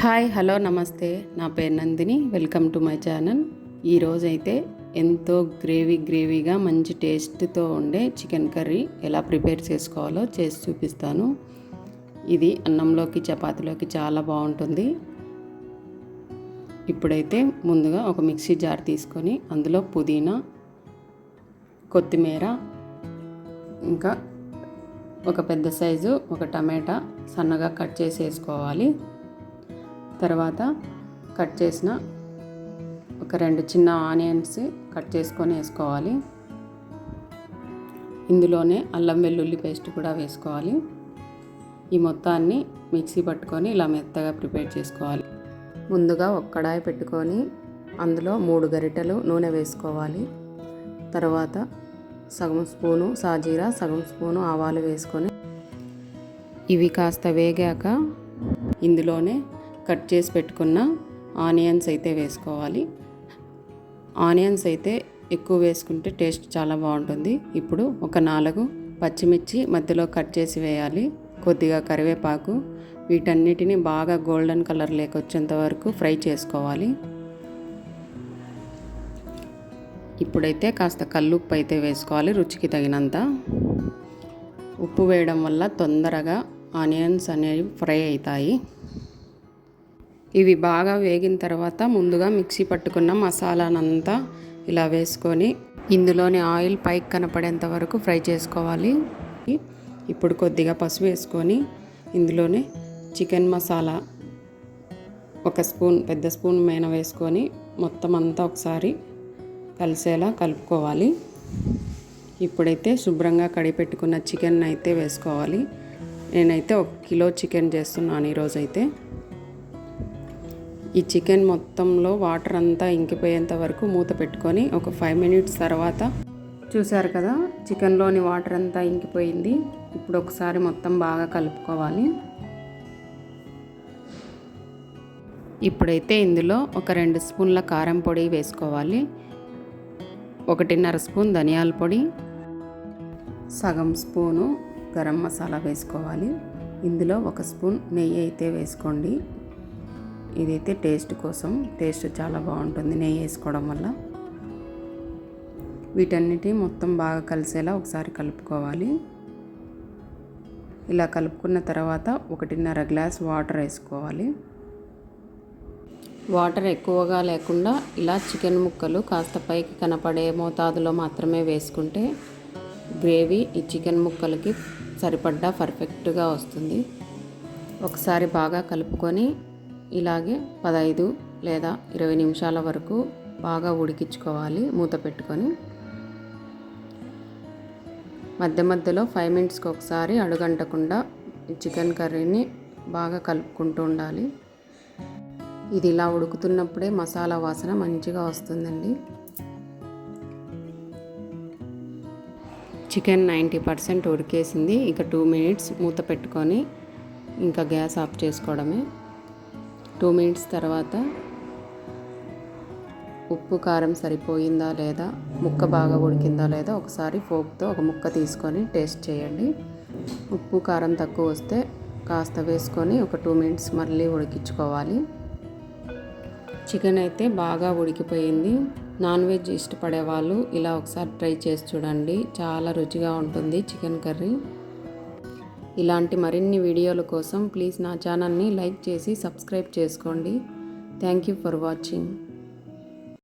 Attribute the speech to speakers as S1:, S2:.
S1: Hi hello నమస్తే. నా పేరు Nandini. Welcome to my channel. ఈరోజైతే ఎంతో గ్రేవీ గ్రేవీగా మంచి టేస్ట్తో ఉండే చికెన్ కర్రీ ఎలా ప్రిపేర్ చేసుకోవాలో చేసి చూపిస్తాను. ఇది అన్నంలోకి చపాతీలోకి చాలా బాగుంటుంది. ఇప్పుడైతే ముందుగా ఒక మిక్సీ జార్ తీసుకొని అందులో పుదీనా కొత్తిమీర ఇంకా ఒక పెద్ద సైజు ఒక టమాటా సన్నగా కట్ చేసి వేసుకోవాలి తర్వాత కట్ చేసిన ఒక రెండు చిన్న ఆనియన్స్ కట్ చేసుకొని వేసుకోవాలి. ఇందులోనే అల్లం వెల్లుల్లి పేస్ట్ కూడా వేసుకోవాలి. ఈ మొత్తాన్ని మిక్సీ పట్టుకొని ఇలా మెత్తగా ప్రిపేర్ చేసుకోవాలి. ముందుగా ఒక కడాయి పెట్టుకొని అందులో మూడు గరిటెలు నూనె వేసుకోవాలి. తర్వాత సగం స్పూను సాజీరా సగం స్పూను ఆవాలు వేసుకొని ఇవి కాస్త వేగాక ఇందులోనే కట్ చేసి పెట్టుకున్న ఆనియన్స్ అయితే వేసుకోవాలి. ఆనియన్స్ అయితే ఎక్కువ వేసుకుంటే టేస్ట్ చాలా బాగుంటుంది. ఇప్పుడు ఒక నాలుగు పచ్చిమిర్చి మధ్యలో కట్ చేసి వేయాలి. కొద్దిగా కరివేపాకు వీటన్నిటిని బాగా గోల్డెన్ కలర్ లేకొచ్చేంత వరకు ఫ్రై చేసుకోవాలి. ఇప్పుడైతే కాస్త కల్లుప్పు అయితే వేసుకోవాలి రుచికి తగినంత. ఉప్పు వేయడం వల్ల తొందరగా ఆనియన్స్ అనేవి ఫ్రై అవుతాయి. ఇవి బాగా వేగిన తర్వాత ముందుగా మిక్సీ పట్టుకున్న మసాలానంతా ఇలా వేసుకొని ఇందులోని ఆయిల్ పైకి కనపడేంత వరకు ఫ్రై చేసుకోవాలి. ఇప్పుడు కొద్దిగా పసుపు వేసుకొని ఇందులోనే చికెన్ మసాలా ఒక స్పూన్ పెద్ద స్పూన్ మేన వేసుకొని మొత్తం అంతా ఒకసారి కలిసేలా కలుపుకోవాలి. ఇప్పుడైతే శుభ్రంగా కడిపెట్టుకున్న చికెన్ అయితే వేసుకోవాలి. నేనైతే ఒక కిలో చికెన్ చేస్తున్నాను ఈరోజైతే. ఈ చికెన్ మొత్తంలో వాటర్ అంతా ఇంకిపోయేంత వరకు మూత పెట్టుకొని ఒక ఫైవ్ మినిట్స్ తర్వాత చూసారు కదా చికెన్లోని వాటర్ అంతా ఇంకిపోయింది. ఇప్పుడు ఒకసారి మొత్తం బాగా కలుపుకోవాలి. ఇప్పుడైతే ఇందులో ఒక రెండు స్పూన్ల కారం పొడి వేసుకోవాలి. ఒకటిన్నర స్పూన్ ధనియాల పొడి సగం స్పూను గరం మసాలా వేసుకోవాలి. ఇందులో ఒక స్పూన్ నెయ్యి అయితే వేసుకోండి. ఇదైతే టేస్ట్ కోసం టేస్ట్ చాలా బాగుంటుంది నెయ్యి వేసుకోవడం వల్ల. వీటన్నిటి మొత్తం బాగా కలిసేలా ఒకసారి కలుపుకోవాలి. ఇలా కలుపుకున్న తర్వాత ఒకటిన్నర గ్లాస్ వాటర్ వేసుకోవాలి. వాటర్ ఎక్కువగా లేకుండా ఇలా చికెన్ ముక్కలు కాస్త పైకి కనపడే మోతాదులో మాత్రమే వేసుకుంటే గ్రేవీ ఈ చికెన్ ముక్కలకి సరిపడ్డా పర్ఫెక్ట్గా వస్తుంది. ఒకసారి బాగా కలుపుకొని ఇలాగే పదహైదు లేదా ఇరవై నిమిషాల వరకు బాగా ఉడికించుకోవాలి మూత పెట్టుకొని. మధ్య మధ్యలో ఫైవ్ మినిట్స్కి ఒకసారి అడుగంటకుండా చికెన్ కర్రీని బాగా కలుపుకుంటూ ఉండాలి. ఇది ఇలా ఉడుకుతున్నప్పుడే మసాలా వాసన మంచిగా వస్తుందండి. చికెన్ నైంటీ పర్సెంట్ ఉడికేసింది. ఇక టూ మినిట్స్ మూత పెట్టుకొని ఇంకా గ్యాస్ ఆఫ్ చేసుకోవడమే. టూ మినిట్స్ తర్వాత ఉప్పు కారం సరిపోయిందా లేదా ముక్క బాగా ఉడికిందా లేదా ఒకసారి ఫోక్తో ఒక ముక్క తీసుకొని టేస్ట్ చేయండి. ఉప్పు కారం తక్కువ వస్తే కాస్త వేసుకొని ఒక టూ మినిట్స్ మళ్ళీ ఉడికించుకోవాలి. చికెన్ అయితే బాగా ఉడికిపోయింది. నాన్ వెజ్ ఇష్టపడే వాళ్ళు ఇలా ఒకసారి ట్రై చేసి చూడండి. చాలా రుచిగా ఉంటుంది చికెన్ కర్రీ. ఇలాంటి మరిన్ని వీడియోల కోసం ప్లీజ్ నా ఛానల్ని లైక్ చేసి సబ్స్క్రైబ్ చేసుకోండి. Thank you for watching.